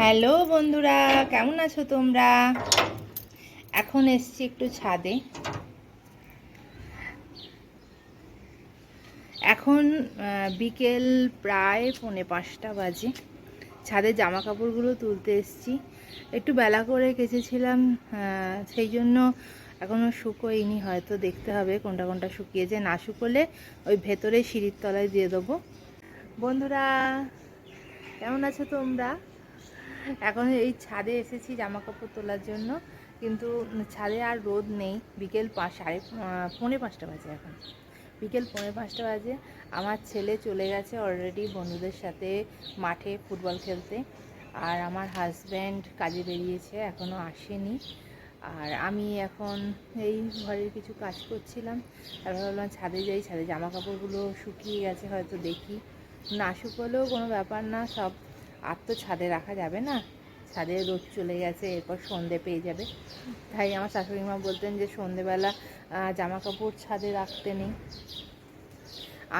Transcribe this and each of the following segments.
Hello বন্ধুরা, কেমন আছো তোমরা? এখন এসছি একটু ছাদে। এখন বিকেল প্রায় পৌনে পাঁচটা বাজে। ছাদে জামা কাপড়গুলো তুলতে এসছি। একটু বেলা করে কেচেছিলাম সেই জন্য এখনও শুকোয়নি, হয়তো দেখতে হবে কোনটা কোনটা শুকিয়েছে। না শুকোলে ওই ভেতরে সিঁড়ির তলায় দিয়ে দেবো। বন্ধুরা, কেমন আছো তোমরা? এখন এই ছাদে এসেছি জামা কাপড় তোলার জন্য। কিন্তু ছাদে আর রোদ নেই। বিকেল পাঁচ সাড়ে পৌনে পাঁচটা বাজে এখন। বিকেল পৌনে পাঁচটা বাজে। আমার ছেলে চলে গেছে অলরেডি বন্ধুদের সাথে মাঠে ফুটবল খেলতে। আর আমার হাজব্যান্ড কাজে বেরিয়েছে এখনও আসেনি। আর আমি এখন এই ঘরের কিছু কাজ করছিলাম। তারপর ভাবলাম ছাদে যাই, ছাদে জামা কাপড়গুলো শুকিয়ে গেছে, হয়তো দেখি। না শুকোলেও কোনো ব্যাপার না, সব আর তো ছাদে রাখা যাবে না। ছাদে রোদ চলে গেছে, এরপর সন্ধে পেয়ে যাবে। তাই আমার শাশুড়ি মা বলতেন যে, সন্ধেবেলা জামা কাপড় ছাদে রাখতে নেই।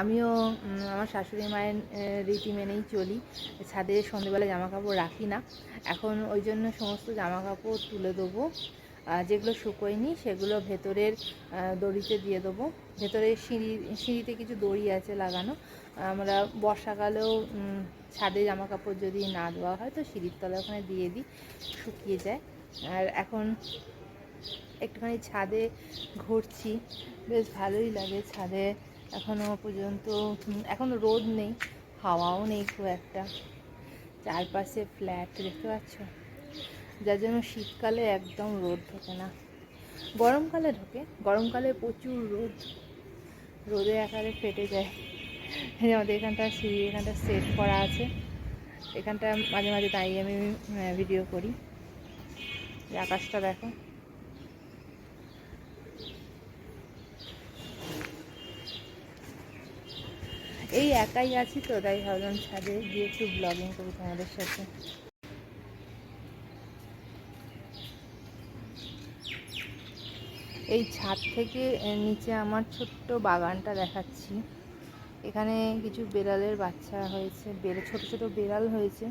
আমিও আমার শাশুড়ি মায়ের রীতি মেনেই চলি। ছাদে সন্ধেবেলা জামা কাপড় রাখি না। এখন ওই জন্য সমস্ত জামা কাপড় তুলে দেবো। যেগুলো শুকোয়নি সেগুলো ভেতরের দড়িতে দিয়ে দেবো। ভেতরের সিঁড়ি, সিঁড়িতে কিছু দড়ি আছে লাগানো। আমরা বর্ষাকালেও ছাদে জামা কাপড় যদি না দেওয়া হয় তো সিঁড়ির তলায় ওখানে দিয়ে দিই শুকিয়ে যায়। আর এখন একটুখানি ছাদে ঘুরছি বেশ ভালোই লাগে ছাদে। এখনও পর্যন্ত উম, এখনও রোদ নেই হাওয়াও নেই খুব একটা। চারপাশে ফ্ল্যাট দেখতে পাচ্ছ? যার জন্য শীতকালে একদম রোদ ঢোকে না। গরমকালে ঢোকে গরমকালে প্রচুর রোদ। রোদে একারে ফেটে যায়। আমাদের এখানটা সিঁড়ি, এখানটা সেট করা আছে। এখানটা মাঝে মাঝে দাঁড়িয়ে আমি ভিডিও করি। আকাশটা দেখো। এই একাই আছি তো, তাই ভাবলাম ছাদে গিয়ে একটু ব্লগিং করি তোমাদের সাথে। এই ছাদ থেকে নিচে আমার ছোট্ট বাগানটা দেখাচ্ছি। এখানে কিছু বেড়ালের বাচ্চা হয়েছে, বেড়ে, ছোট ছোট বেড়াল হয়েছে।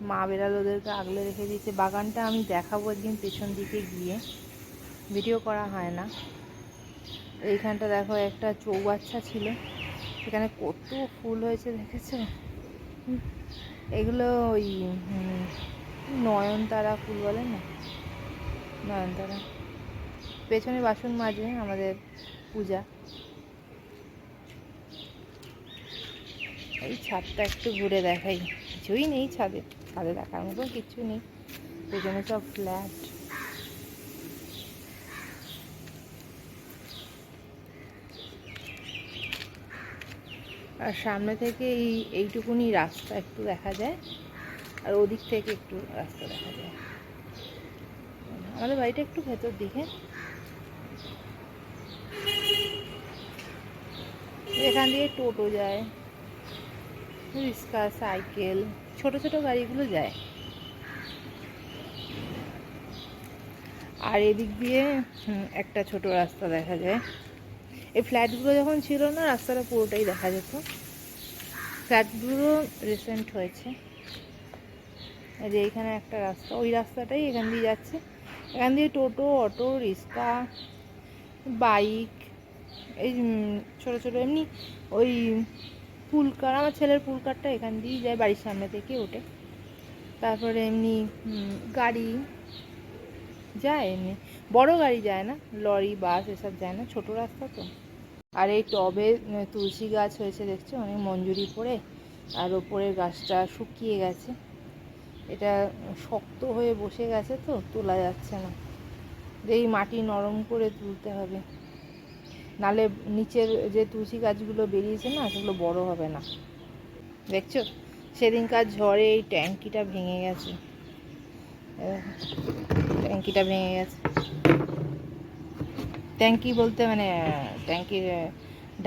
মা বেড়াল ওদেরকে আগলে রেখে দিয়েছে। বাগানটা আমি দেখাবো একদিন পেছন দিকে গিয়ে। ভিডিও করা হয় না। এইখানটা দেখো একটা চৌবাচ্চা ছিল। সেখানে কত ফুল হয়েছে দেখেছ? এগুলো ওই নয়নতারা ফুল বলে না? নয়নতারা। পেছনে বাসন মাজে আমাদের পূজা। এই ছাদটা একটু ঘুরে দেখাই। কিছুই নেই ছাদে। ছাদে দেখার মতো কিছু নেই। পেছনে সব ফ্ল্যাট আর সামনে থেকে এই এইটুকুনি রাস্তা একটু দেখা যায়। আর ওদিক থেকে একটু রাস্তা দেখা যায়। আমাদের বাড়িটা একটু ভেতর দিকে। এখান দিয়ে টোটো যায়। রিক্সা, সাইকেল, ছোট ছোট গাড়িগুলো যায়। আর এদিক দিয়ে একটা ছোট রাস্তা দেখা যায়। এই ফ্ল্যাটগুলো যখন ছিল না, রাস্তাটা পুরোটাই দেখা যেত। ফ্ল্যাটগুলো রিসেন্ট হয়েছে। এই যে এইখানে একটা রাস্তা, ওই রাস্তাটাই এখান দিয়ে যাচ্ছে। এখান দিয়ে টোটো, অটো, রিক্সা, বাইক, এই ছোট ছোট, এমনি ওই পুলকার, আমার ছেলের পুলকারটা এখান দিয়েই যায় বাড়ির সামনে থেকে ওঠে। তারপরে এমনি গাড়ি যায় এমনি। বড় গাড়ি যায় না, লরি, বাস এসব যায় না, ছোট রাস্তা তো। আর এই টবে তুলসী গাছ হয়েছে দেখছ? অনেক মঞ্জুরি পড়ে, আর ওপরের গাছটা শুকিয়ে গেছে। এটা শক্ত হয়ে বসে গেছে তো, তোলা যাচ্ছে না। এই মাটি নরম করে তুলতে হবে। নালে নিচের যে তুলসী গাছগুলো বেরিয়েছে না, সেগুলো বড় হবে না। দেখছ? সেদিনকার ঝড়ে এই ট্যাঙ্কিটা ভেঙে গেছে। ট্যাঙ্কিটা ভেঙে গেছে। ট্যাঙ্কি বলতে মানে ট্যাঙ্কির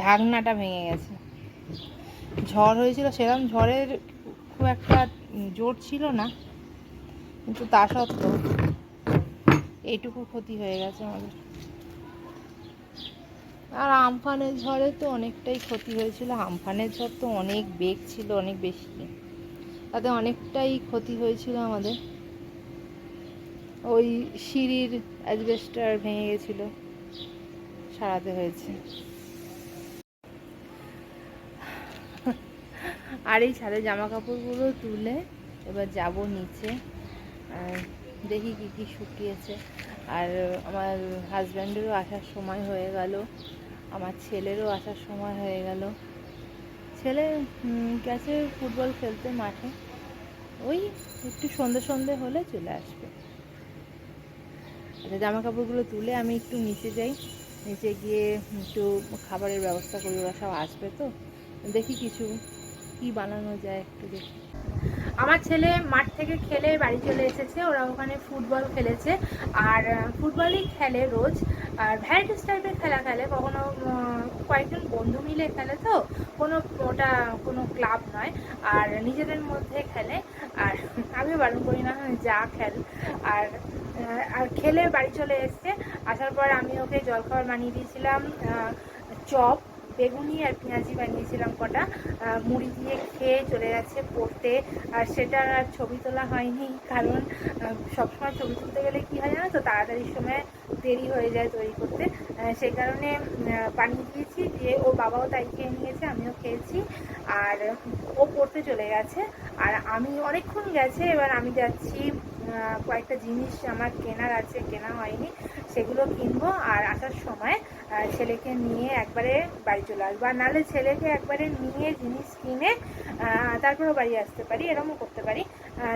ঢাকনাটা ভেঙে গেছে। ঝড় হয়েছিল সেরকম ঝড়ের খুব একটা জোর ছিল না, কিন্তু তা সত্ত্বেও এইটুকু ক্ষতি হয়ে গেছে আমাদের। আর আমফানের ঝড়ে তো অনেকটাই ক্ষতি হয়েছিল। আমফানের ঝড় তো অনেক বেগ ছিল, অনেক বেশি। তাতে অনেকটাই ক্ষতি হয়েছিল আমাদের। ওই সিঁড়ির অ্যাজবেস্টার ভেঙে গেছিল, সারাতে হয়েছে। আর এই ছাদে জামা কাপড়গুলো তুলে এবার যাব নিচে দেখি কি কি শুকিয়েছে। আর আমার হাজব্যান্ডেরও আসার সময় হয়ে গেল। আমার ছেলেরও আসার সময় হয়ে গেল। ছেলে গেছে ফুটবল খেলতে মাঠে। ওই একটু সন্ধে সন্ধে হলে চলে আসবে। আচ্ছা জামা কাপড়গুলো তুলে আমি একটু নিচে যাই। নিচে গিয়ে একটু খাবারের ব্যবস্থা করি, ওরা সব আসবে তো। দেখি কিছু কি বানানো যায় একটু দেখি। আমার ছেলে মাঠ থেকে খেলে বাড়ি চলে এসেছে, ওরা ওখানে ফুটবল খেলেছে। আর ফুটবলই খেলে রোজ। আর ভ্যারাইটিস টাইপের খেলা খেলে, কখনো কয়েকজন বন্ধু মিলে খেলে তো, কোনো ওটা কোনো ক্লাব নয়। আর নিজেদের মধ্যে খেলে। আর আমি বারণ করি না, যা খেল। আর আর খেলে বাড়ি চলে এসছে। আসার পর আমি ওকে জলখাবার বানিয়ে দিয়েছিলাম চপ। বেগুনি আর পেঁয়াজি বানিয়েছিলাম কটা। মুড়ি দিয়ে খেয়ে চলে যাচ্ছে পড়তে। আর সেটার আর ছবি তোলা হয়নি, কারণ সবসময় ছবি তুলতে গেলে কী হয় জানো তো, তাড়াতাড়ির সময় দেরি হয়ে যায় তৈরি করতে। সেই কারণে বানিয়ে দিয়েছি, দিয়ে ও বাবাও তাই খেয়ে নিয়েছে, আমিও খেয়েছি। আর ও পড়তে চলে গেছে। আর আমি অনেকক্ষণ গেছে, এবার আমি যাচ্ছি কয়েকটা জিনিস আমার কেনার আছে, কেনা হয়নি। সেগুলো কিনবো আর আসার সময় ছেলেকে নিয়ে একবারে বাড়ি চলে আসব। আর নাহলে ছেলেকে একবারে নিয়ে জিনিস কিনে তারপরেও বাড়ি আসতে পারি এরকমও করতে পারি।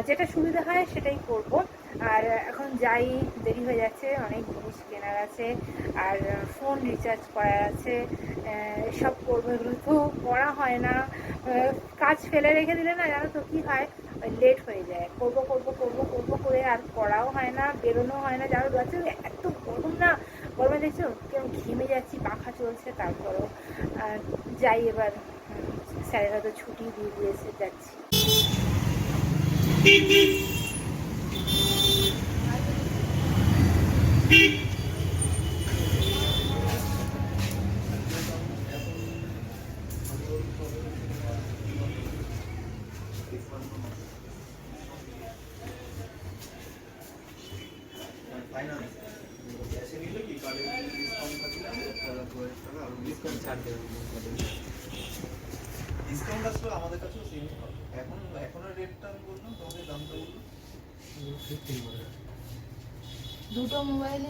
যেটা সুবিধা হয় সেটাই করব। আর এখন যাই, দেরি হয়ে যাচ্ছে, অনেক জিনিস কেনার আছে, আর ফোন রিচার্জ করার আছে সব করব। এগুলো তো করা হয় না। কাজ ফেলে রেখে দিলে না, জানো তো কী হয়? লেট হয়ে যায়। করব করব করব করব করে আর করাও হয় না বেরোনো হয় না জানো যাচ্ছে এত গরম না। গরমে দেখছ, কেমন ঘেমে যাচ্ছি পাখা চলছে, তারপরও যাই এবার স্যারেরা তো ছুটি দিয়ে দিয়েছে যাচ্ছি। ডিসকাউন্ট আসলে আমাদের কাছেও সেম এখন এখনের রেটটা আমি বললাম তোমাদের দামটা বললাম দুটো মোবাইলে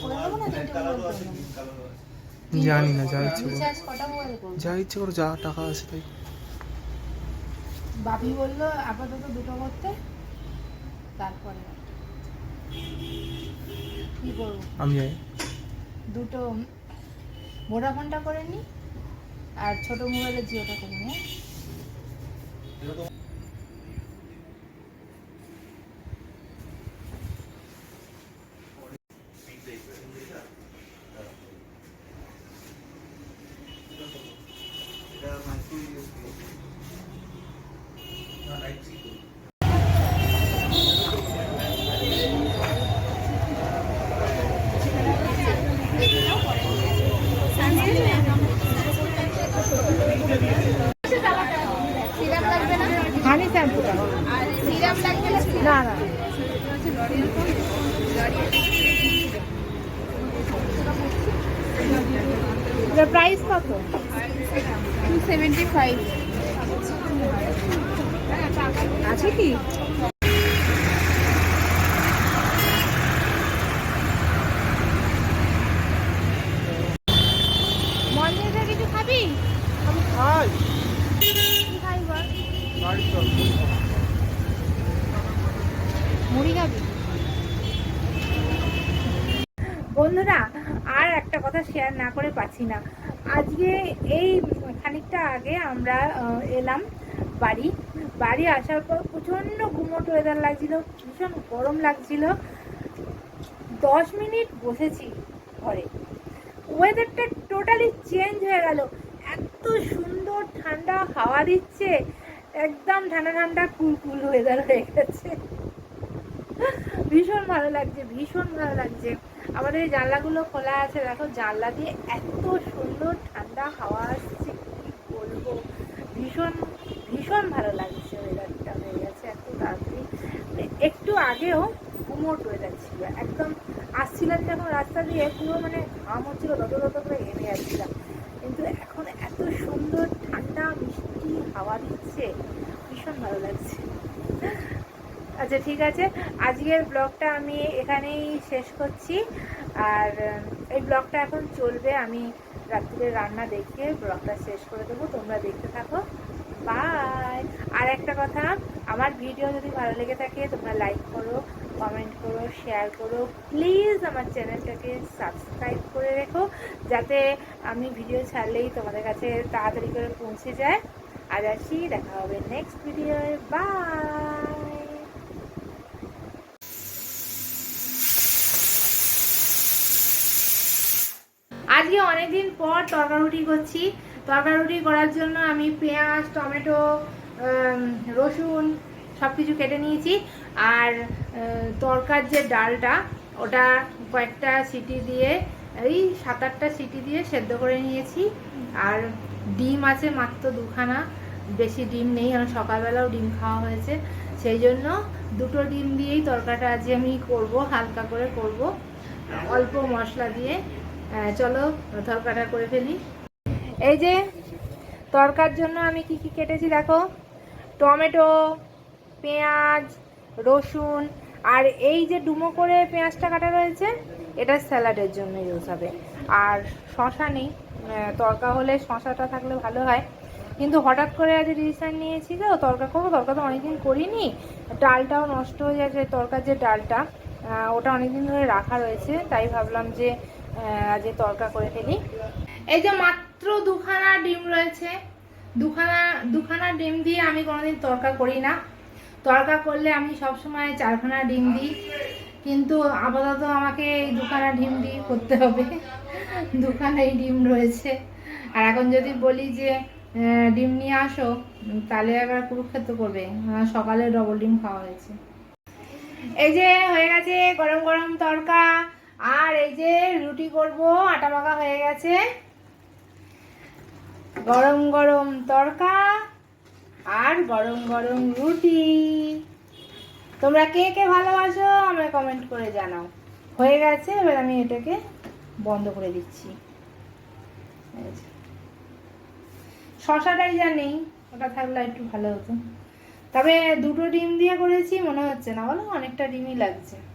করে দেবো না তিনটে কালারও মোবাইল আছে কালারও আছে। জানি না যা ইচ্ছে যা ইচ্ছে করো যা টাকা আছে তাই। বাপি বলল আপাতত দুটো করতে তারপরে কি করব? আমি যাই। দুটো ভোডাফোনটা করে নি আর ছোট মোবাইলের জিওটা করে নি হ্যাঁ? এটা তো এটা মাইক্রো ইউএসবি না টাইপ সি হানি শ্যাম্পুটা না না এটার প্রাইস কত? টু সেভেন্টি ফাইভ আছে কি মন্দিরে কিছু খাবি আমি খাই কি খাই বল বাড়ি চল মুড়ি খাবি বন্ধুরা, আর একটা কথা শেয়ার না করে পাচ্ছি না। আজকে এই খানিকটা আগে আমরা এলাম বাড়ি। বাড়ি আসার পর প্রচণ্ড গুমোট ওয়েদার লাগছিল, ভীষণ গরম লাগছিল। দশ মিনিট বসেছি ঘরে। ওয়েদারটা টোটালি চেঞ্জ হয়ে গেল। এত সুন্দর ঠান্ডা হাওয়া দিচ্ছে, একদম ঠান্ডা ঠান্ডা কুল কুল ওয়েদার হয়ে গেছে। ভীষণ ভালো লাগছে, ভীষণ ভালো লাগছে। আমাদের এই জানলাগুলো খোলা আছে। দেখো, জানলা দিয়ে এত সুন্দর ঠান্ডা হাওয়া আসছে, কি বলব? ভীষণ ভীষণ ভালো লাগছে ওয়েদারটা হয়ে গেছে এত তাড়াতাড়ি। একটু আগেও গুমোট ওয়েদার ছিল। একদম আসছিলাম যখন রাস্তা দিয়ে, পুরো মানে ঘাম হচ্ছিল তত তত করে হেঁটে যাচ্ছিলাম। কিন্তু এখন এত সুন্দর ঠান্ডা, মিষ্টি হাওয়া দিচ্ছে, ভীষণ ভালো লাগছে। আচ্ছা ঠিক আছে। আজকের ব্লগটা আমি এখানেই শেষ করছি। আর, এই ব্লগটা এখন চলবে। আমি রাত্রিরে রান্না দেখিয়ে ব্লগটা শেষ করে দেবো। তোমরা দেখতে থাকো। বাই। আর একটা কথা, আমার ভিডিও যদি ভালো লেগে থাকে, তোমরা লাইক করো কমেন্ট করো শেয়ার করো। প্লিজ আমার চ্যানেলটাকে সাবস্ক্রাইব করে রেখো, যাতে আমি ভিডিও ছাড়লেই তোমাদের কাছে তাড়াতাড়ি করে পৌঁছে যায়। আজ আসি, দেখা হবে নেক্সট ভিডিও বাই। আজকে অনেকদিন পর তরকা রুটি করছি। তরকা রুটি করার জন্য আমি পেঁয়াজ, টমেটো রসুন সব কিছু কেটে নিয়েছি। আর তরকার যে ডালটা, ওটা কয়েকটা সিটি দিয়ে, এই সাত আটটা সিটি দিয়ে সেদ্ধ করে নিয়েছি। আর ডিম আছে মাত্র দুখানা, বেশি ডিম নেই, কারণ সকালবেলাও ডিম খাওয়া হয়েছে। সেই জন্য দুটো ডিম দিয়েই তরকাটা আজকে আমি করব, হালকা করে করব। অল্প মশলা দিয়ে। চলো তরকাটা করে ফেলি। এই যে, তরকার জন্য আমি কি কি কেটেছি দেখো? টমেটো, পেঁয়াজ, রসুন, আর এই যে ডুমো করে পেঁয়াজটা কাটা রয়েছে, এটা স্যালাডের জন্য ইউজ হবে। আর শশা নেই তরকা হলে শশাটা থাকলে ভালো হয়। কিন্তু হঠাৎ করে আজ ডিসিশন নিয়েছি তো, তরকা করব, তরকা তো অনেকদিন করিনি। ডালটাও নষ্ট হয়ে যাচ্ছে তরকার যে ডালটা ওটা অনেকদিন ধরে রাখা রয়েছে, তাই ভাবলাম যে আহ, আজ তরকা করে ফেলি। এই যে মাত্র দুখানা ডিম রয়েছে। দুখানা দুখানা ডিম দিয়ে আমি কোনোদিন তরকা করি না। তরকা করলে আমি সবসময় চারখানা ডিম দিই। কিন্তু আপাতত আমাকে এই দুখানা ডিম দিয়ে করতে হবে। দুখানাই ডিম রয়েছে। আর এখন যদি বলি যে ডিম নিয়ে আসো তাহলে আবার কুরুক্ষেত্র করবে। সকালে ডবল ডিম খাওয়া হয়েছে। এই যে হয়ে গেছে গরম গরম তরকা। আর এই যে রুটি করব, আটা মাখা হয়ে গেছে। গরম গরম তরকা আর গরম গরম রুটি। তোমরা কে কে ভালোবাসো, আমায় কমেন্ট করে জানাও। হয়ে গেছে, এবার আমি এটাকে বন্ধ করে দিচ্ছি। শশাটাই নেই ওটা থাকলে একটু ভালো হতো। তবে দুটো ডিম দিয়ে করেছি, মনে হচ্ছে না বলো, অনেকটা ডিমই লাগছে।